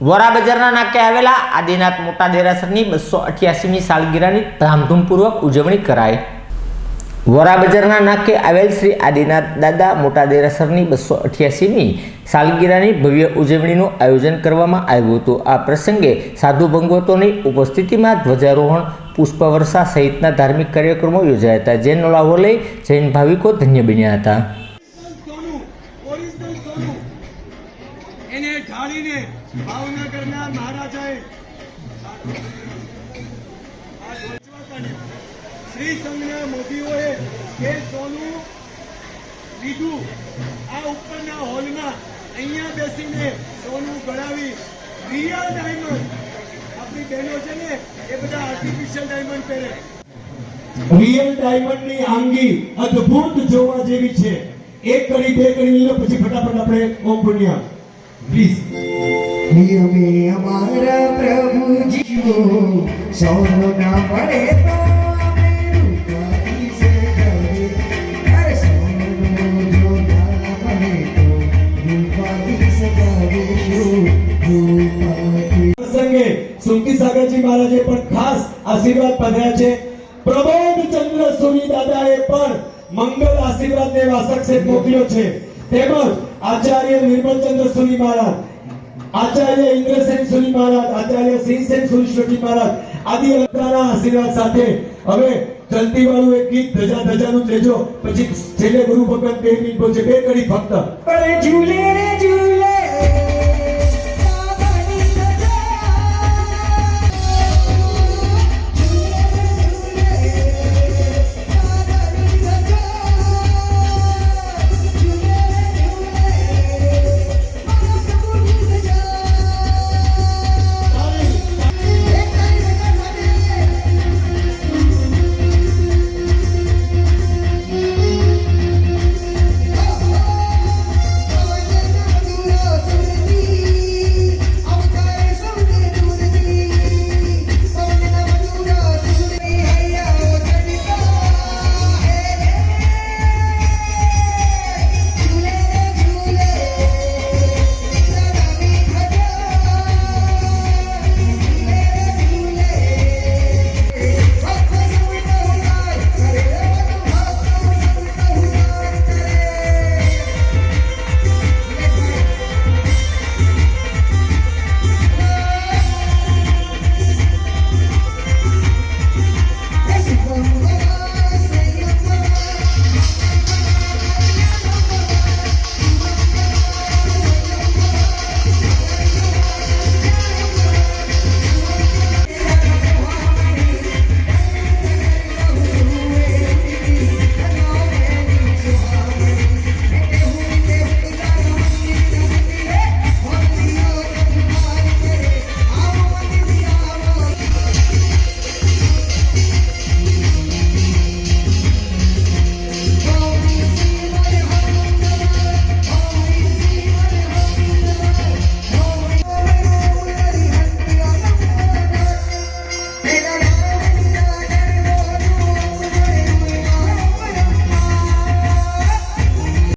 વોરા બજારના નાકે આવેલા આદિનાથ મોટા દેરાસરની બસો અઠ્યાસીમી સાલગીરાની ધામધૂમપૂર્વક ઉજવણી કરાઈ. વોરા બજારના નાકે આવેલ શ્રી આદિનાથ દાદા મોટા દેરાસરની બસો અઠ્યાસીમી સાલગીરાની ભવ્ય ઉજવણીનું આયોજન કરવામાં આવ્યું હતું. આ પ્રસંગે સાધુ ભંગવતોની ઉપસ્થિતિમાં ધ્વજારોહણ, પુષ્પવર્ષા સહિતના ધાર્મિક કાર્યક્રમો યોજાયા હતા જેનો લાભો લઈ જૈન ભાવિકો ધન્ય બન્યા હતા. એને ઢાળીને ભાવનગરના મહારાજાએ. શ્રી સંઘના મોદીઓએ જે સોનું લીધું, આ ઉપરના હોલમાં અહીંયા બેસીને સોનું ગળાવી, રિયલ ડાયમંડ આપણી બહેનો છે ને, એ બધા આર્ટિફિશિયલ ડાયમંડ પહેરે રિયલ ડાયમંડની આંગી અદ્ભુત જોવા જેવી છે એક કરી બે કરી લીધો, પછી ફટાફટ આપણે ઓમ પુણ્ય પ્લીઝ અમારા પ્રભુજીઓ સૌનો પડે તો સૌનો સાગરજી મહારાજે પણ ખાસ આશીર્વાદ પાઠવ્યા છે. પ્રબોધ ચંદ્ર દાદાએ પણ મંગલ આશીર્વાદ ને વાસક સેટ મોકલ્યો છે. તેમજ આચાર્ય નિર્મલચંદ્ર સુરી મહારાજ, આચાર્ય ઇન્દ્રસેન સુરી મહારાજ, આચાર્ય સિંહસેન સુરી મહારાજ, આદિ અલંકારના આશીર્વાદ સાથે હવે જલ્દી વાળું એક ગીત ધજા ધજાનું લેજો. પછી છેલ્લે ગુરુ ભગવાન બે મિનિટ બોલશે બે કડી ફક્ત. ઝૂલે રે